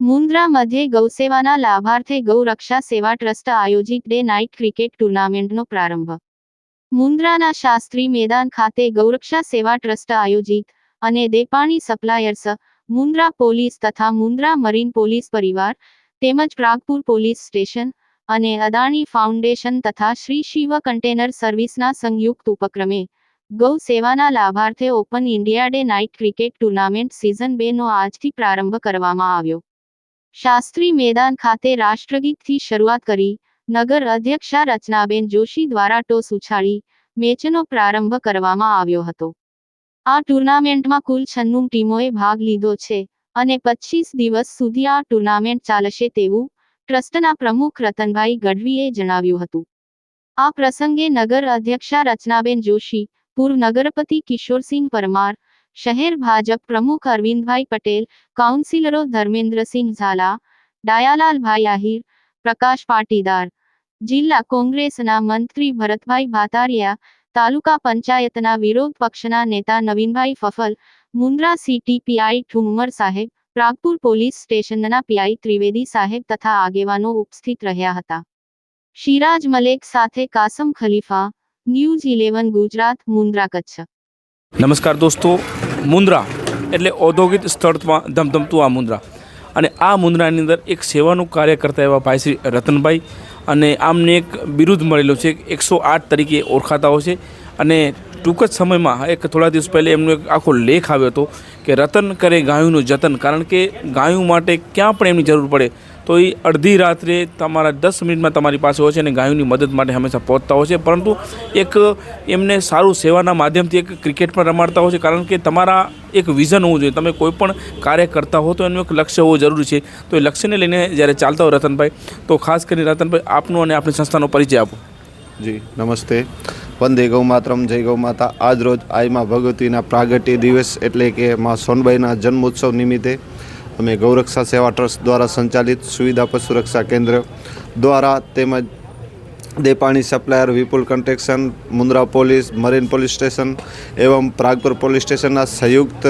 મુન્દ્રા મધ્યે ગૌસેવાના લાભાર્થે ગૌરક્ષા સેવા ટ્રસ્ટ આયોજિત ડે નાઇટ ક્રિકેટ ટુર્નામેન્ટનો પ્રારંભ. મુન્દ્રાના શાસ્ત્રી મેદાન ખાતે ગૌરક્ષા સેવા ટ્રસ્ટ આયોજિત અને દેપાણી સપ્લાયર્સ મુન્દ્રા પોલીસ તથા મુન્દ્રા મરીન પોલીસ પરિવાર તેમજ પ્રાગપુર પોલીસ સ્ટેશન અને અદાણી ફાઉન્ડેશન તથા શ્રી શિવ કન્ટેનર સર્વિસના સંયુક્ત ઉપક્રમે ગૌ સેવાના લાભાર્થે open India day night cricket tournament season બેનો આજથી પ્રારંભ કરવામાં આવ્યો. શાસ્ત્રી મેદાન ખાતે રાષ્ટ્રગીતથી શરૂઆત કરી નગર અધ્યક્ષા રચનાબેન જોશી દ્વારા ટોસ ઉછાળી મેચનો પ્રારંભ કરવામાં આવ્યો હતો. આ ટુર્નામેન્ટમાં કુલ છન્નું ટીમોએ ભાગ લીધો છે અને પચીસ દિવસ સુધી આ ટુર્નામેન્ટ ચાલશે તેવું ટ્રસ્ટના પ્રમુખ રતનભાઈ ગઢવીએ જણાવ્યું હતું. આ પ્રસંગે નગર અધ્યક્ષા રચનાબેન જોશી, પૂર્વ નગરપતિ કિશોરસિંહ પરમાર, શહેર ભાજપ પ્રમુખ અરવિંદભાઈ પટેલ, કાઉન્સિલરો ધર્મેન્દ્રસિંહ ઝાલા, ડાયાલાલભાઈ આહિર, પ્રકાશ પાટીદાર, જિલ્લા કોંગ્રેસના મંત્રી ભરતભાઈ ભાતારિયા, તાલુકા પંચાયતના વિરોધ પક્ષના નેતા નવીનભાઈ ફફલ, મુન્દ્રા સીટીપીઆઈ ઠુમ્મર સાહેબ પ્રાગપુર પોલીસ સ્ટેશનના પીઆઈ ત્રિવેદી સાહેબ તથા આગેવાનો ઉપસ્થિત રહ્યા હતા. શિરાજ મલેક સાથે કાસમ ખલીફા, ન્યૂઝ ઇલેવન, ગુજરાત, મુન્દ્રા કચ્છ. નમસ્કાર દોસ્તો, મુન્દ્રા એટલે ઔદ્યોગિક સ્થળમાં ધમધમતું આ મુન્દ્રા. અને આ મુન્દ્રાની અંદર એક સેવાનું કાર્ય કરતા એવા ભાઈ શ્રી રતનભાઈ અને આમને એક બિરુદ મળેલું છે એકસો આઠ તરીકે ઓળખાતા હોય છે. અને ટૂંક જ સમયમાં એક થોડા દિવસ પહેલાં એમનો એક આખો લેખ આવ્યો હતો કે રતન કરે ગાયુંનું જતન, કારણ કે ગાયું માટે ક્યાં પણ એમની જરૂર પડે, તો એ અડધી રાત્રે તમારા દસ મિનિટમાં તમારી પાસે હોય છે અને ગાયોની મદદ માટે હંમેશા પહોંચતા હોય છે. પરંતુ એક એમને સારું સેવાના માધ્યમથી એક ક્રિકેટ પણ રમાડતા હોય છે, કારણ કે તમારા એક વિઝન હોવું જોઈએ. તમે કોઈ પણ કાર્ય કરતા હો તો એનું એક લક્ષ્ય હોવું જરૂરી છે. તો એ લક્ષ્યને લઈને જ્યારે ચાલતા હોય રતનભાઈ, તો ખાસ કરીને રતનભાઈ આપનો અને આપણી સંસ્થાનો પરિચય આપો. જી, નમસ્તે. વંદે ગૌ માતરમ જય ગૌમાતા. આજરોજ આજ રોજ આઈમાં ભગવતીના પ્રાગટ્ય દિવસ એટલે કે માં સોનબાઈના જન્મોત્સવ નિમિત્તે અમે ગૌરક્ષા સેવા ટ્રસ્ટ દ્વારા સંચાલિત સુવિધા પશુ રક્ષા કેન્દ્ર દ્વારા તેમજ Depani supplier, Vipul construction Mundra police, marine police station એવં Pragpur police સ્ટેશનના સંયુક્ત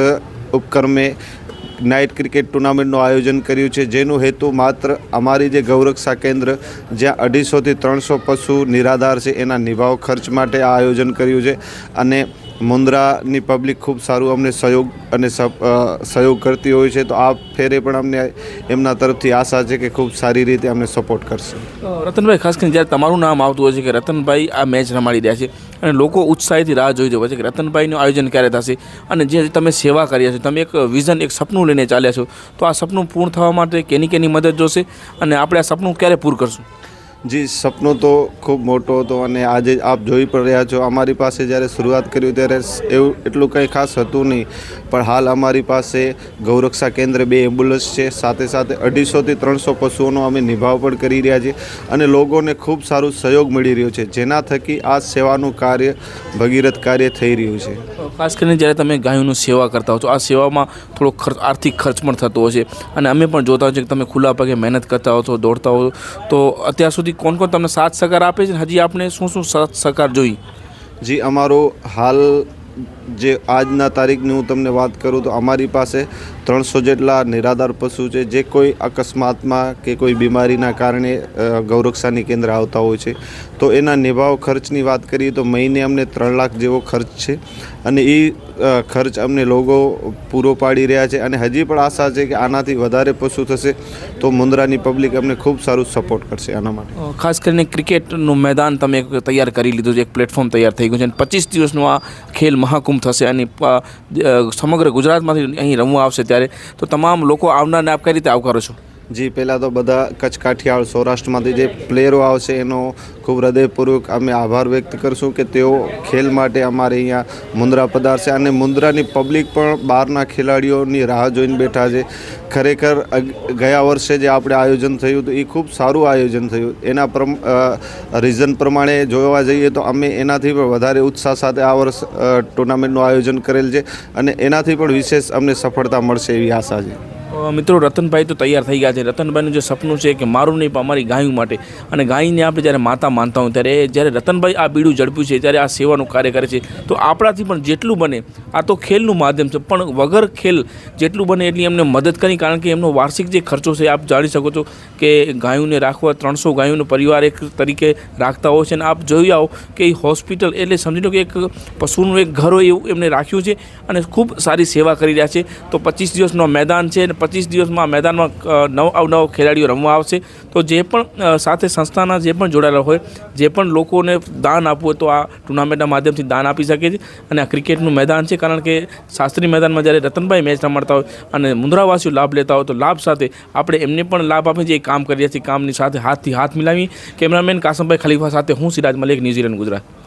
ઉપક્રમે નાઇટ ક્રિકેટ ટુર્નામેન્ટનું આયોજન કર્યું છે. જેનું હેતુ માત્ર અમારી જે ગૌરક્ષા કેન્દ્ર, જ્યાં અઢીસોથી ત્રણસો પશુ નિરાધાર છે, એના નિભાવ ખર્ચ માટે આ આયોજન કર્યું છે. અને મુન્દ્રાની પબ્લિક ખૂબ સારું અમને સહયોગ અને સહયોગ કરતી હોય છે, તો આ ફેરે પણ અમને એમના તરફથી આશા છે કે ખૂબ સારી રીતે અમને સપોર્ટ કરશે. રતનભાઈ, ખાસ કરીને જ્યારે તમારું નામ આવતું હોય છે કે રતનભાઈ આ મેચ રમાડી રહ્યા છે અને લોકો ઉત્સાહથી રાહ જોઈ હોય છે કે રતનભાઈનું આયોજન ક્યારે થશે અને જે તમે સેવા કર્યા છો, તમે એક વિઝન એક સપનું લઈને ચાલ્યા છો, તો આ સપનું પૂર્ણ થવા માટે કેની કેની મદદ જોશે અને આપણે આ સપનું ક્યારે પૂરું કરશું? જી, સપનો તો ખૂબ મોટો હતો અને આજે આપ જોઈ પણ રહ્યા છો. અમારી પાસે જ્યારે શરૂઆત કર્યું ત્યારે એવું એટલું કંઈ ખાસ હતું નહીં. પણ હાલ અમારી પાસે ગૌરક્ષા કેન્દ્ર, બે એમ્બ્યુલન્સ છે. સાથે સાથે અઢીસોથી ત્રણસો પશુઓનો અમે નિભાવ પણ કરી રહ્યા છીએ અને લોકોને ખૂબ સારું સહયોગ મળી રહ્યો છે, જેના થકી આ સેવાનું કાર્ય, ભગીરથ કાર્ય થઈ રહ્યું છે. ખાસ કરીને જ્યારે તમે ગાયોનું સેવા કરતા હો છો, આ સેવામાં થોડો ખર્ચ, આર્થિક ખર્ચ પણ થતો હોય છે. અને અમે પણ જોતા હોય છે કે તમે ખુલ્લા પગે મહેનત કરતા હો છો, દોડતા હો તો અત્યાર સુધી કોણ કોણ તમને સાથ સહકાર આપે છે હજી આપણે શું શું સાથ સહકાર જોઈ જી, અમારો હાલ જે આજના તારીખની હું તમને વાત કરું તો અમારી પાસે ત્રણસો જેટલા નિરાધાર પશુ છે, જે કોઈ અકસ્માતમાં કે કોઈ બીમારીના કારણે ગૌરક્ષાની કેન્દ્ર આવતા હોય છે. તો એના નિભાવ ખર્ચની વાત કરીએ તો મહિને અમને ત્રણ લાખ જેવો ખર્ચ છે અને એ ખર્ચ અમને લોકો પૂરો પાડી રહ્યા છે અને હજી પણ આશા છે કે આનાથી વધારે પશુ થશે તો મુન્દ્રાની પબ્લિક અમને ખૂબ સારું સપોર્ટ કરશે આના માટે. ખાસ કરીને ક્રિકેટનું મેદાન તમે તૈયાર કરી લીધું છે, એક પ્લેટફોર્મ તૈયાર થઈ ગયું છે અને પચીસ દિવસનું આ ખેલ મહાકુંભ થશે અને સમગ્ર ગુજરાતમાંથી અહીં રમવા આવશે ત્યારે તો તમામ લોકો આવનારને આપ કઈ રીતે આવકારો છો? જી, પહેલાં તો બધા કચ્છ કાઠિયાવાડ સૌરાષ્ટ્રમાંથી જે પ્લેયરો આવશે, એનો ખૂબ હૃદયપૂર્વક અમે આભાર વ્યક્ત કરશું કે તેઓ ખેલ માટે અમારે અહીંયા મુન્દ્રા પધારશે અને મુન્દ્રાની પબ્લિક પણ બહારના ખેલાડીઓની રાહ જોઈને બેઠા છે. ખરેખર ગયા વર્ષે જે આપણે આયોજન થયું હતું, એ ખૂબ સારું આયોજન થયું. એના રીઝન પ્રમાણે જોવા જઈએ તો અમે એનાથી પણ વધારે ઉત્સાહ સાથે આ વર્ષ ટુર્નામેન્ટનું આયોજન કરેલ છે અને એનાથી પણ વિશેષ અમને સફળતા મળશે એવી આશા છે. મિત્રો, રતનભાઈ તો તૈયાર થઈ ગયા છે. રતનભાઈનું જે સપનું છે કે મારું નહીં, પણ અમારી ગાયું માટે. અને ગાયને આપણે જ્યારે માતા માનતા હોય, ત્યારે જ્યારે રતનભાઈ આ બીડું ઝડપ્યું છે, ત્યારે આ સેવાનું કાર્ય કરે છે. તો આપણાથી પણ જેટલું બને, આ તો ખેલનું માધ્યમ છે, પણ વગર ખેલ જેટલું બને એટલી એમને મદદ કરી, કારણ કે એમનો વાર્ષિક જે ખર્ચો છે, આપ જાણી શકો છો કે ગાયોને રાખવા, ત્રણસો ગાયોનો પરિવાર એક તરીકે રાખતા હોય છે. અને આપ જોઈ આવો કે હોસ્પિટલ, એટલે સમજી લો કે એક પશુનું એક ઘર હોય એવું એમને રાખ્યું છે અને ખૂબ સારી સેવા કરી રહ્યા છે. તો પચીસ દિવસનો મેદાન છે અને પચીસ દિવસમાં મેદાનમાં નવ અવનવ ખેલાડીઓ રમવા આવશે. તો જે પણ સાથે સંસ્થાના જે પણ જોડાયેલા હોય, જે પણ લોકોને દાન આપવું હોય તો આ ટુર્નામેન્ટના માધ્યમથી દાન આપી શકે છે. અને આ ક્રિકેટનું મેદાન છે, કારણ કે શાસ્ત્રી મેદાનમાં જ્યારે રતનભાઈ મેચ રમાડતા હોય અને મુંદ્રાવાસીઓ લાભ લેતા હોય તો લાભ સાથે આપણે એમને પણ લાભ છીએ, એ કામ કરીએ છીએ, કામની સાથે હાથથી હાથ મિલાવી કેમેરામેન કાસમભાઈ ખલીફા સાથે હું Siraj Malik New Zealand, Gujarat.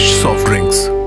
fresh soft drinks.